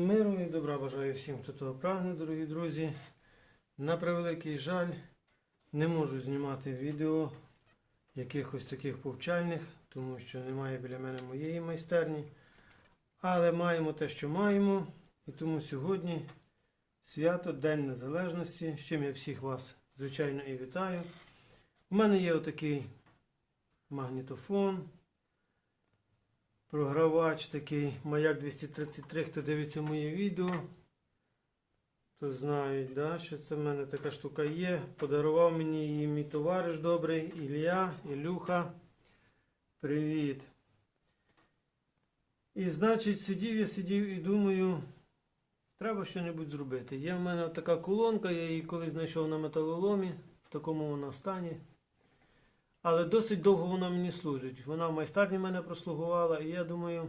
Миру і добра бажаю всім, хто того прагне, дорогі друзі. На превеликий жаль, не можу знімати відео якихось таких повчальних, тому що немає біля мене моєї майстерні. Але маємо те, що маємо. І тому сьогодні свято День Незалежності, з чим я всіх вас, звичайно, і вітаю. У мене є отакий магнітофон. Програвач такий Маяк 233, хто дивиться моє відео, то знають, да, що це в мене така штука є. Подарував мені її мій товариш добрий Ілля, Ілюха. Привіт. І значить, сидів я сидів і думаю, треба щось зробити. Є в мене така колонка, я її колись знайшов на металоломі, в такому вона стані. Але досить довго вона мені служить. Вона в майстерні мене прослугувала, і я думаю,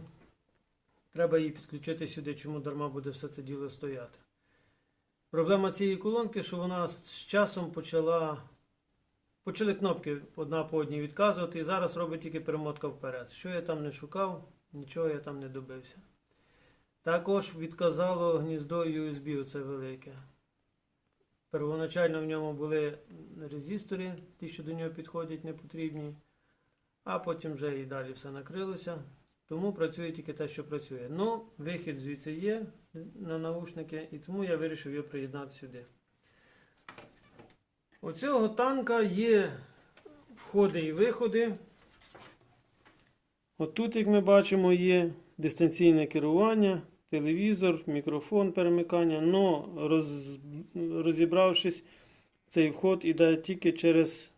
треба її підключити сюди, чому дарма буде все це діло стояти. Проблема цієї колонки, що вона з часом почала. Почали кнопки одна по одній відказувати, і зараз робить тільки перемотка вперед. Що я там не шукав, нічого я там не добився. Також відказало гніздо USB, оце велике. Первоначально в ньому були резистори, ті, що до нього підходять, не потрібні. А потім вже і далі все накрилося. Тому працює тільки те, що працює. Ну, вихід звідси є на наушники, і тому я вирішив його приєднати сюди. У цього танка є входи і виходи. От тут, як ми бачимо, є дистанційне керування, телевізор, мікрофон перемикання. Но роз, розібравшись, цей вход іде тільки через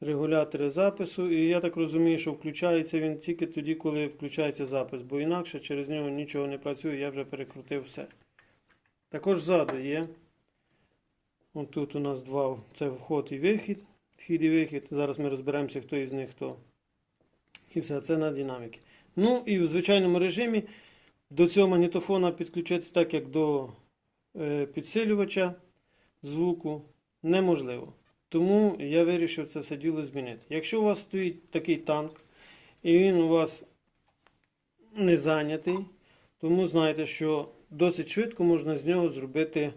регулятори запису. І я так розумію, що включається він тільки тоді, коли включається запис, бо інакше через нього нічого не працює, я вже перекрутив все. Також ззаду є. От тут у нас два це вход і вихід. Вхід і вихід. Зараз ми розберемося, хто із них хто. І все, це на динаміки. Ну і в звичайному режимі до цього магнітофона підключитися так, як до е, підсилювача звуку, неможливо. Тому я вирішив це все діло змінити. Якщо у вас стоїть такий танк, і він у вас не зайнятий, тому знаєте, що досить швидко можна з нього зробити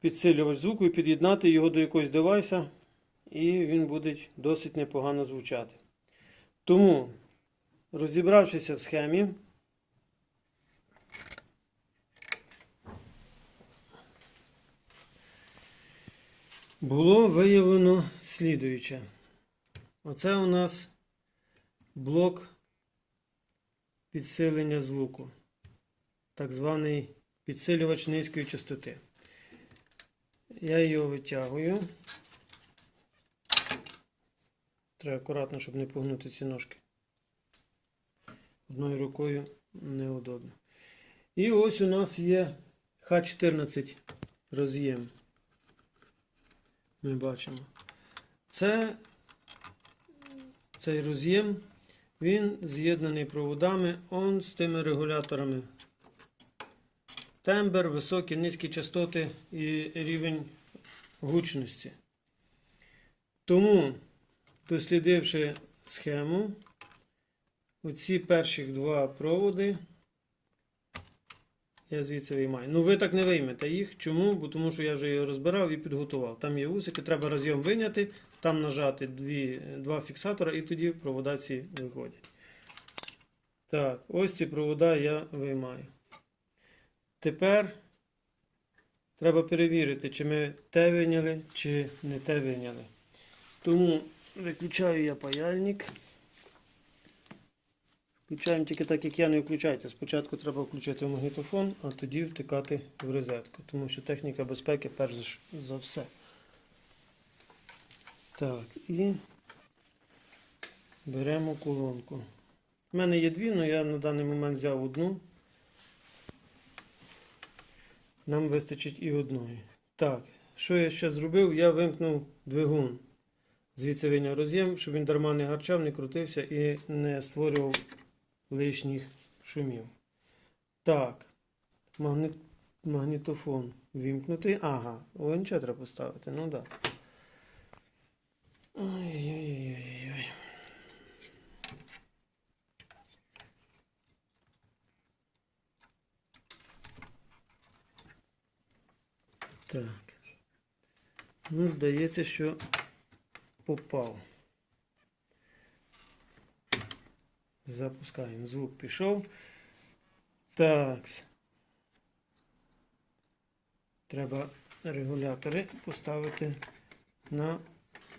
підсилювач звуку і під'єднати його до якогось девайса, і він буде досить непогано звучати. Тому, розібравшися в схемі, було виявлено слідуюче. Оце у нас блок підсилення звуку, так званий підсилювач низької частоти. Я його витягую. Треба акуратно, щоб не погнути ці ножки. Одною рукою неудобно. І ось у нас є Х14 роз'єм. Ми бачимо. Це цей роз'єм, він з'єднаний проводами он з тими регуляторами. Тембр, високі, низькі частоти і рівень гучності. Тому, дослідивши схему, оці перші два проводи я звідси виймаю. Ну, ви так не виймете їх. Чому? Бо тому що я вже його розбирав і підготував. Там є усики, треба роз'єм виняти, там нажати дві, два фіксатора і тоді провода ці виходять. Так, ось ці провода я виймаю. Тепер треба перевірити, чи ми те виняли, чи не те виняли. Тому виключаю я паяльник. Включаємо тільки так, як я не включайте. Спочатку треба включити магнітофон, а тоді втикати в розетку, тому що техніка безпеки перш за- все. Так, і беремо колонку. У мене є дві, але я на даний момент взяв одну. Нам вистачить і одної. Так, що я ще зробив? Я вимкнув двигун. Звідси вийняв роз'єм, щоб він дарма не гарчав, не крутився і не створював лишніх шумів. Так, магнітофон вімкнутий. Ага, о, треба поставити, ну так. Ой-ой-ой-ой-ой. Так. Ну, здається, що попав. Запускаємо. Звук пішов. Так. Треба регулятори поставити на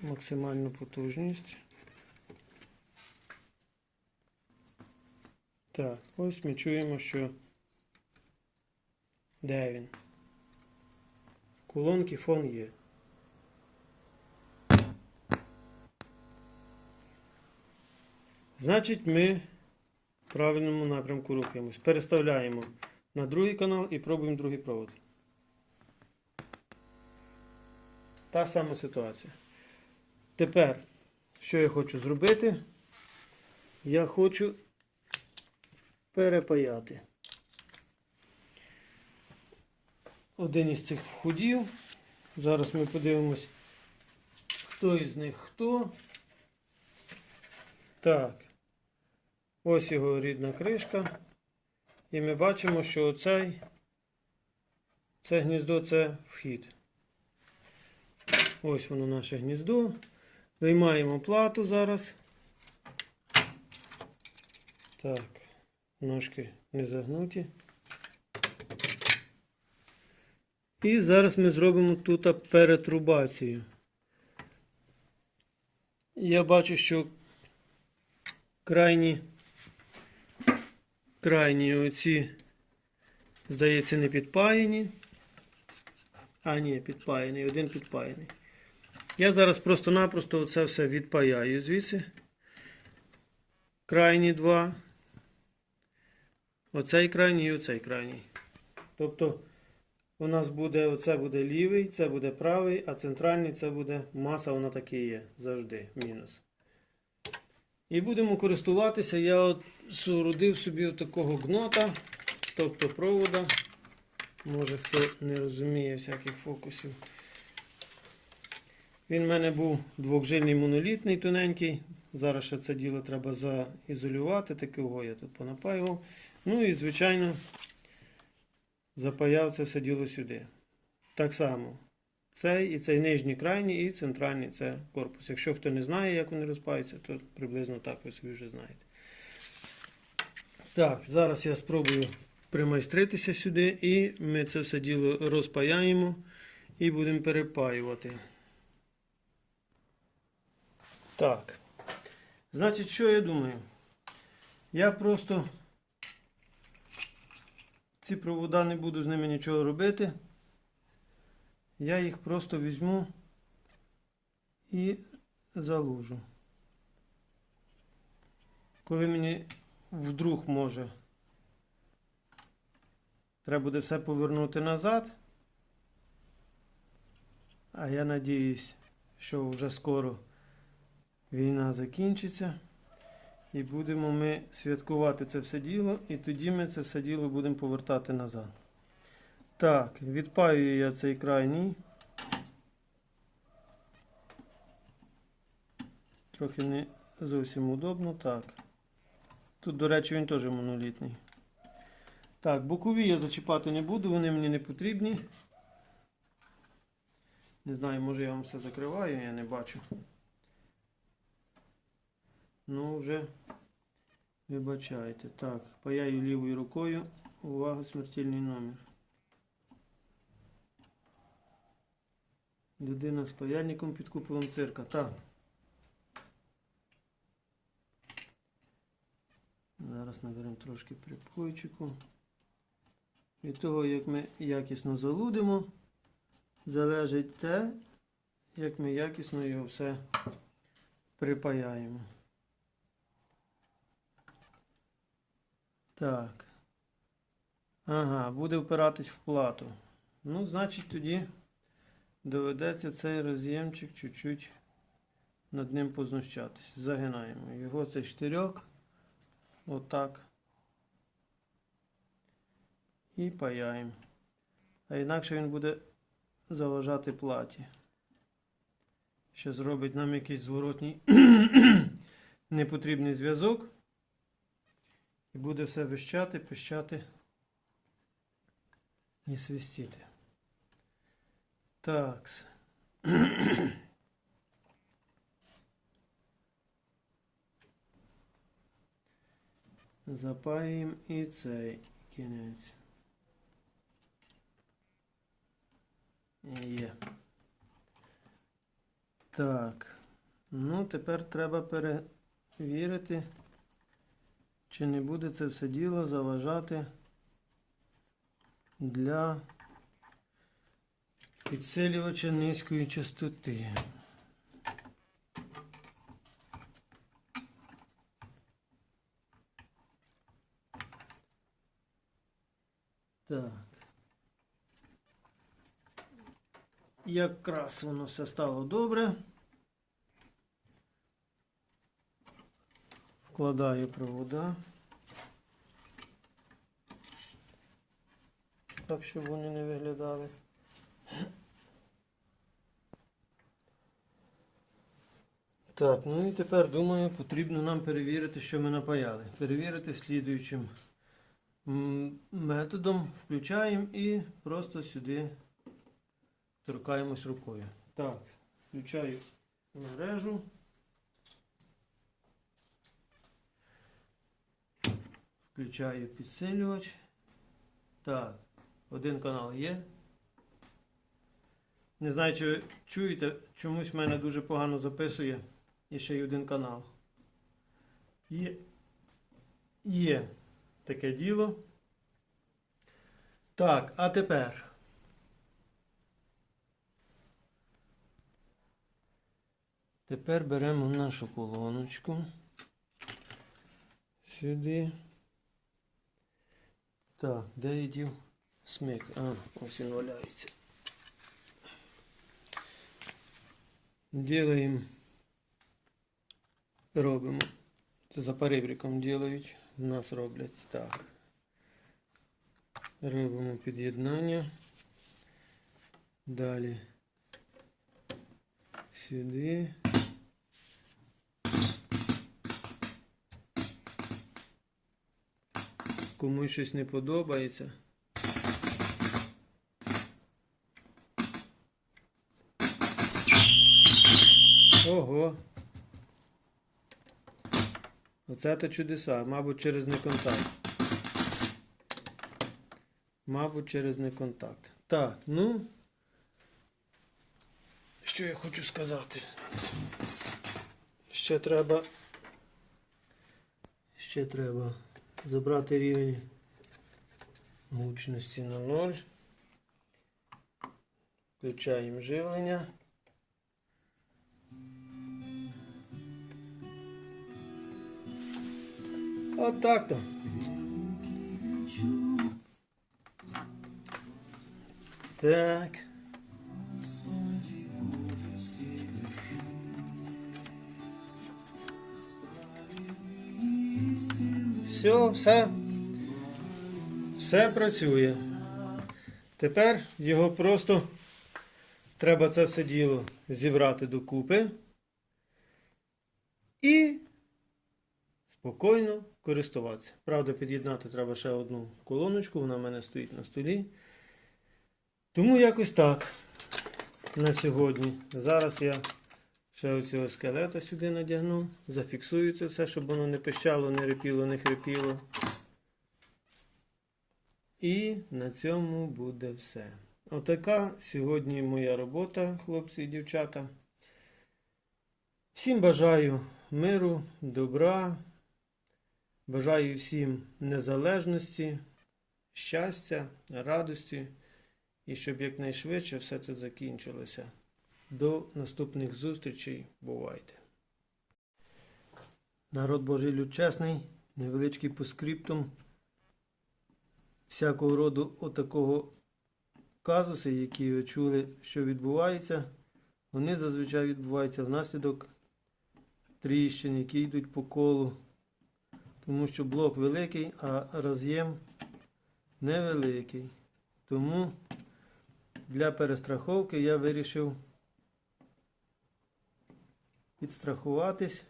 максимальну потужність. Так, ось ми чуємо, що де він? Колонки фон є. Значить, ми в правильному напрямку рухаємось. Переставляємо на другий канал і пробуємо другий провод. Та сама ситуація. Тепер, що я хочу зробити? Я хочу перепаяти. Один із цих входів. Зараз ми подивимось, хто із них хто. Так. Ось його рідна кришка. І ми бачимо, що оцей це гніздо це вхід. Ось воно наше гніздо. Виймаємо плату зараз. Так, ножки не загнуті. І зараз ми зробимо тут перетрубацію. Я бачу, що крайні, крайні оці, здається, не підпаяні. А, ні, підпаяний, один підпаяний. Я зараз просто-напросто це все відпаяю звідси. Крайні два. Оцей крайній і оцей крайній. Тобто у нас буде оце буде лівий, це буде правий, а центральний це буде маса, вона таки є завжди. Мінус. І будемо користуватися. Я от соорудив собі такого гнота, тобто провода. Може хто не розуміє всяких фокусів. Він в мене був двохжильний монолітний тоненький. Зараз ще це діло треба заізолювати, такого я тут понапаював. Ну і, звичайно, запаяв це все діло сюди. Так само. Цей і цей нижній крайній, і центральний це корпус. Якщо хто не знає, як вони розпаються, то приблизно так ви собі вже знаєте. Так, зараз я спробую примайстритися сюди, і ми це все діло розпаяємо і будемо перепаювати. Так. Значить, що я думаю? Я просто ці провода не буду з ними нічого робити. Я їх просто візьму і заложу. Коли мені вдруг може треба буде все повернути назад. А я надіюсь, що вже скоро війна закінчиться. І будемо ми святкувати це все діло, і тоді ми це все діло будемо повертати назад. Так, відпаюю я цей крайній. Трохи не зовсім удобно. Так. Тут, до речі, він теж монолітний. Так, бокові я зачіпати не буду, вони мені не потрібні. Не знаю, може я вам все закриваю, я не бачу. Ну, вже вибачайте. Так, паяю лівою рукою. Увага, смертельний номер. Людина з паяльником під куполом цирка. Так. Зараз наберемо трошки припойчику. Від того, як ми якісно залудимо, залежить те, як ми якісно його все припаяємо. Так. Ага, буде впиратись в плату. Ну, значить, тоді доведеться цей роз'ємчик чуть-чуть над ним познущатись. Загинаємо. Його цей штирьок. Отак. І паяємо. А інакше він буде заважати платі. Що зробить нам якийсь зворотній непотрібний зв'язок. І буде все вищати, пищати і свистіти. Так. Запаюємо і цей кінець. Є. Так. Ну, тепер треба перевірити, чи не буде це все діло заважати для підсилювача низької частоти. Так. Якраз воно все стало добре. Вкладаю провода. Так, щоб вони не виглядали. Так, ну і тепер думаю, потрібно нам перевірити, що ми напаяли. Перевірити слідуючим методом. Включаємо і просто сюди торкаємось рукою. Так, включаю мережу. Включаю підсилювач. Так, один канал є. Не знаю, чи ви чуєте, чомусь мене дуже погано записує. І ще й один канал. Є. Є таке діло. Так, а тепер. Тепер беремо нашу колоночку. Сюди. Так, де я дів смик? А, ось він валяється. Ділаємо. Робимо. Це за перебріком ділають. В нас роблять так. Робимо під'єднання. Далі. Сюди. Комусь щось не подобається. Ого. Оце то чудеса, мабуть, через неконтакт. Мабуть, через неконтакт. Так, ну. Що я хочу сказати? Ще треба. Ще треба забрати рівень гучності на 0. Включаємо живлення. От так то. Так. Все, все. Все працює. Тепер його просто треба це все діло зібрати докупи і спокійно користуватися. Правда, під'єднати треба ще одну колоночку, вона в мене стоїть на столі. Тому якось так на сьогодні. Зараз я ще оцього скелета сюди надягну, зафіксую це все, щоб воно не пищало, не репіло, не хрипіло. І на цьому буде все. Отака сьогодні моя робота, хлопці і дівчата. Всім бажаю миру, добра. Бажаю всім незалежності, щастя, радості і щоб якнайшвидше все це закінчилося. До наступних зустрічей. Бувайте. Народ Божий люд чесний, невеличкий по скриптум всякого роду отакого казуси, які ви чули, що відбувається, вони зазвичай відбуваються внаслідок тріщин, які йдуть по колу. Тому що блок великий, а роз'єм невеликий. Тому для перестраховки я вирішив підстрахуватись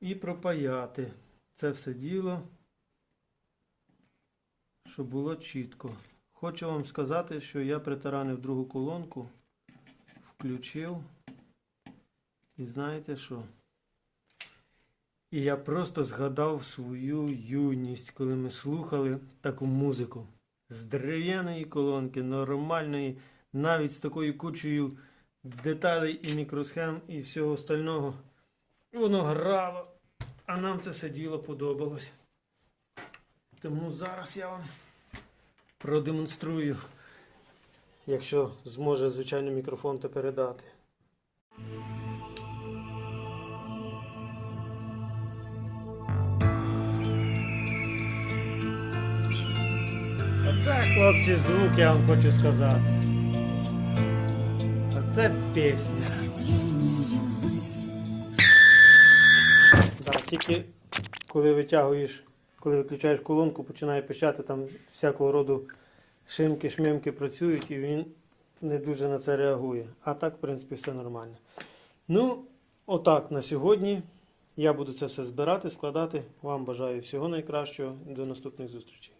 і пропаяти це все діло, щоб було чітко. Хочу вам сказати, що я притаранив другу колонку, включив. І знаєте що? І я просто згадав свою юність, коли ми слухали таку музику. З дерев'яної колонки, нормальної, навіть з такою кучею деталей і мікросхем і всього остального. Воно грало, а нам це все діло подобалось. Тому зараз я вам продемонструю, якщо зможе, звичайно, мікрофон те передати. Оце, хлопці, звук, я вам хочу сказати. Оце пісня. Да, тільки коли витягуєш, коли виключаєш колонку, починає пищати, там всякого роду шимки, шмимки працюють, і він не дуже на це реагує. А так, в принципі, все нормально. Ну, отак на сьогодні. Я буду це все збирати, складати. Вам бажаю всього найкращого. До наступних зустрічей.